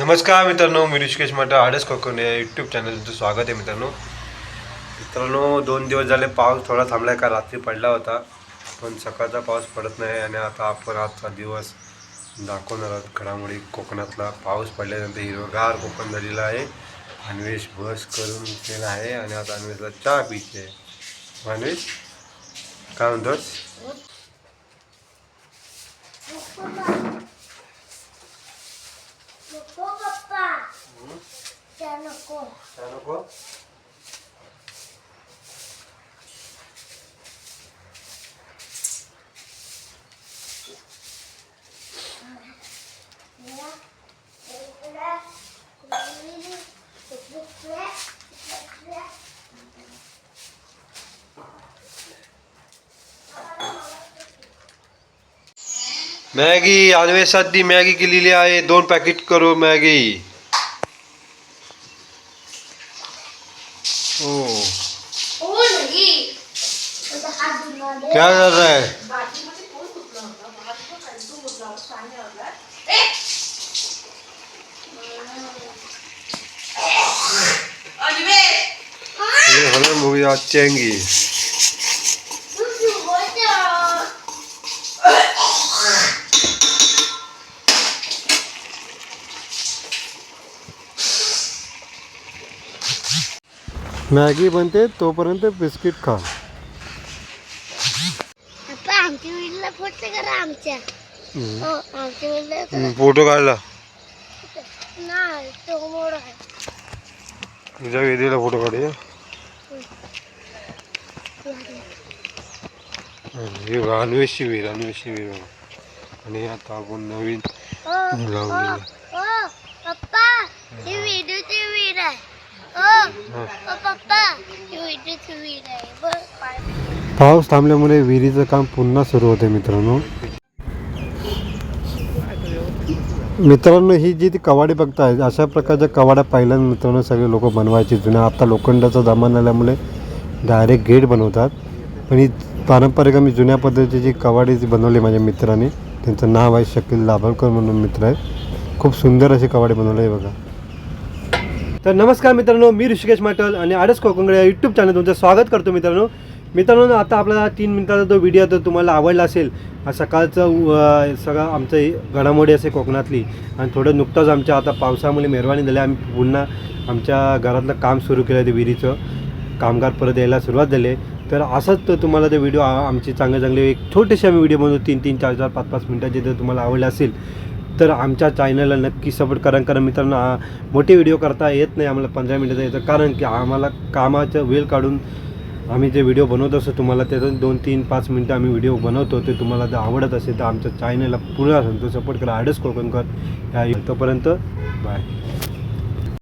नमस्कार मित्रांनो मी ऋषिकेश मटा आडस कोकण या यूट्यूब चॅनल तुमचं स्वागत आहे मित्रांनो. मित्रांनो दोन दिवस झाले पाऊस थोडा थांबला आहे का रात्री पडला होता पण सकाळचा पाऊस पडत नाही आणि आता आपण आजचा दिवस दाखवणार आहोत. घडामोडी कोकणातला पाऊस पडल्यानंतर हिरवगार कोकण झालेला आहे. अन्वेष बस करून केला आहे आणि आता अन्वेषला चहा पिते अन्वेष काय म्हणतोस? नको पप्पा. त्या नको. नको. मॅगी अन्वेषाची मॅगी केलेली आहे दोन पॅकेट करू मॅगी। ओ। ओ नाही आता हात धुणार आहे. क्या कर रहा है हमें मूवी अच्छी मॅगी बनते तोपर्यंत बिस्किट खा. पप्पा आमच्या विडला फोटो करा आमच्या. हो आमच्या विडला करा. फोटो काढला. नाही तो मोड आहे. तुझ्या वेदीला फोटो काढूया. हे अन्वेष शिबिर बघा. आणि आता आपण नवीन पप्पा ही ओ, ओ पप्पा ही वीर आहे. पाऊस थांबल्यामुळे विहिरीचं काम पुन्हा सुरू होते मित्रांनो. मित्रांनो ही जी ती कवाडी बघताय अशा प्रकारच्या कवाड्या पहिल्यांदा मित्रांनो सगळे लोक बनवायचे जुन्या आता लोखंडाचा जमाना आल्यामुळे डायरेक्ट गेट बनवतात. पण ही पारंपरिक आम्ही जुन्या पद्धतीची कवाडी जी बनवली माझ्या मित्राने त्यांचं नाव आहे शकील लाभलकर म्हणून मित्र आहे. खूप सुंदर अशी कवाडी बनवली आहे बघा. तर नमस्कार मित्रांनो मी ऋषिकेश माटल आणि आडस कोकंगडे या यूट्यूब चॅनल तुमचं स्वागत करतो मित्रांनो. मित्रांनो आता आपला तीन मिनिटाचा जो व्हिडिओ तो तुम्हाला आवडला असेल हा सकाळचं सगळं आमचं घडामोडी असेल कोकणातली आणि थोडं नुकतंच आमच्या आता पावसामुळे मेहरवानी झाली. आम्ही पुन्हा आमच्या घरातलं काम सुरू केलं ते विहिरीचं. कामगार परत यायला सुरुवात झाली. आहे तर असंच तर तुम्हाला ते व्हिडिओ आमचे चांगले चांगले एक छोटेसे आम्ही व्हिडिओ बनवतो. तीन तीन चार चार पाच पाच मिनटाचे जर तुम्हाला आवडले असेल तर आमच्या चॅनलला नक्की सपोर्ट करा. कारण मित्रांनो मोठे व्हिडिओ करता येत नाही आम्हाला पंधरा मिनिटाचा येतं कारण की आम्हाला कामाचं वेळ काढून आम्ही जे व्हिडिओ बनवत असतो तुम्हाला त्यातून दोन तीन पाच मिनटं आम्ही व्हिडिओ बनवतो ते तुम्हाला जर आवडत असेल तर आमच्या चॅनलला पूर्ण सांगतो सपोर्ट करा. आडस कोकणकर या तोपर्यंत बाय